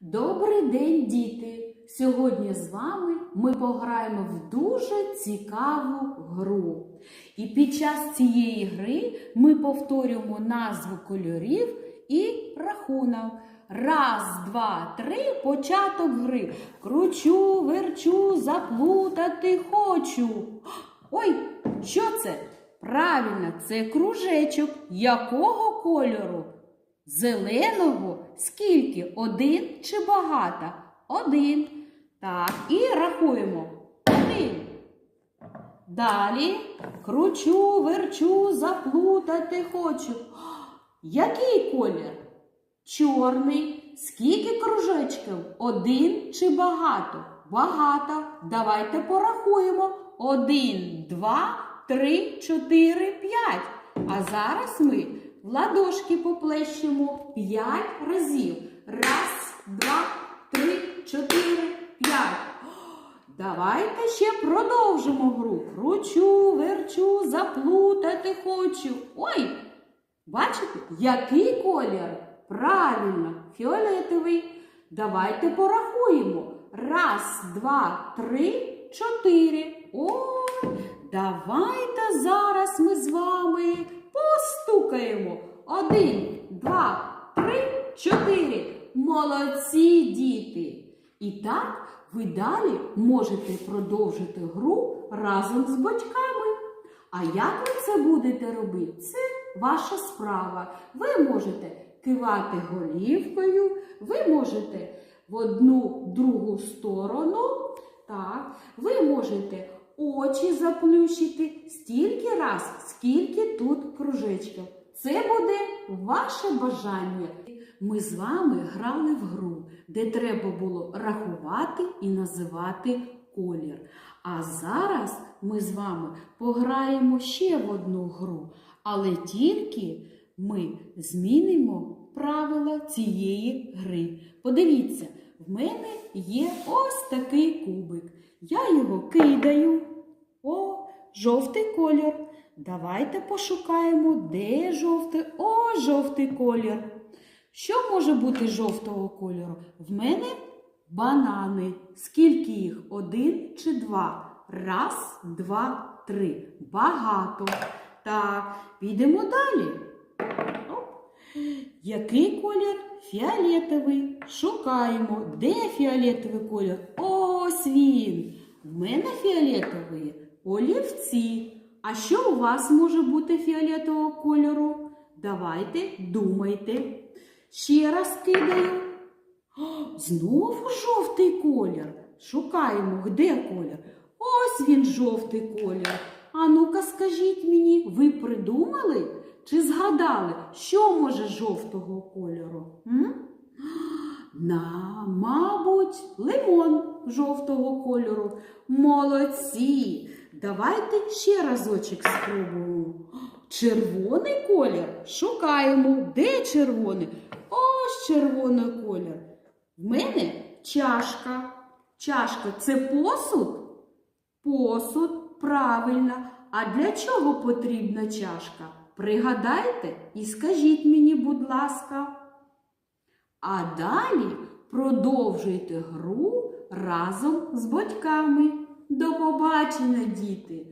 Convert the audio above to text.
Добрий день, діти! Сьогодні з вами ми пограємо в дуже цікаву гру. І під час цієї гри ми повторюємо назву кольорів і рахунок. Раз, два, три, початок гри. Кручу, верчу, заплутати хочу. Ой, що це? Правильно, це кружечок. Якого кольору? Зеленого скільки? Один чи багато? Один. Так, і рахуємо. Один. Далі кручу, верчу, заплутати хочу. Який колір? Чорний. Скільки кружечків? Один чи багато? Багато. Давайте порахуємо. Один, два, три, чотири, п'ять. А зараз ми в ладошки поплещемо п'ять разів. Раз, два, три, чотири, п'ять. Давайте ще продовжимо гру. Кручу, верчу, заплутати хочу. Ой! Бачите, який колір? Правильно, фіолетовий. Давайте порахуємо. Раз, два, три, чотири. Ой, давайте зараз постукаємо. Один, два, три, чотири. Молодці діти! І так ви далі можете продовжити гру разом з батьками. А як ви це будете робити? Це ваша справа. Ви можете кивати голівкою, ви можете в одну другу сторону. Так, ви можете очі заплющити стільки раз, скільки тут кружечків. Це буде ваше бажання. Ми з вами грали в гру, де треба було рахувати і називати колір. А зараз ми з вами пограємо ще в одну гру, але тільки ми змінимо правила цієї гри. Подивіться, в мене є ось такий кубик. Я його кидаю. О, жовтий колір. Давайте пошукаємо, де жовтий. О, жовтий колір. Що може бути жовтого кольору? В мене банани. Скільки їх? Один чи два? Раз, два, три. Багато. Так, підемо далі. Оп. Який колір? Фіолетовий. Шукаємо. Де фіолетовий колір? Ось він. В мене фіолетовий олівці. А що у вас може бути фіолетового кольору? Давайте думайте. Ще раз кидаю. Знову жовтий колір. Шукаємо, де колір? Ось він жовтий колір. А ну-ка скажіть мені, ви придумали чи згадали, що може жовтого кольору? М? На, мабуть, лимон жовтого кольору. Молодці! Давайте ще разочок спробуємо. Червоний колір. Шукаємо. Де червоний? Ось червоний колір. В мене чашка. Чашка це посуд? Посуд, правильно. А для чого потрібна чашка? Пригадайте і скажіть мені, будь ласка. А далі продовжуйте гру разом з батьками. До побачення, діти!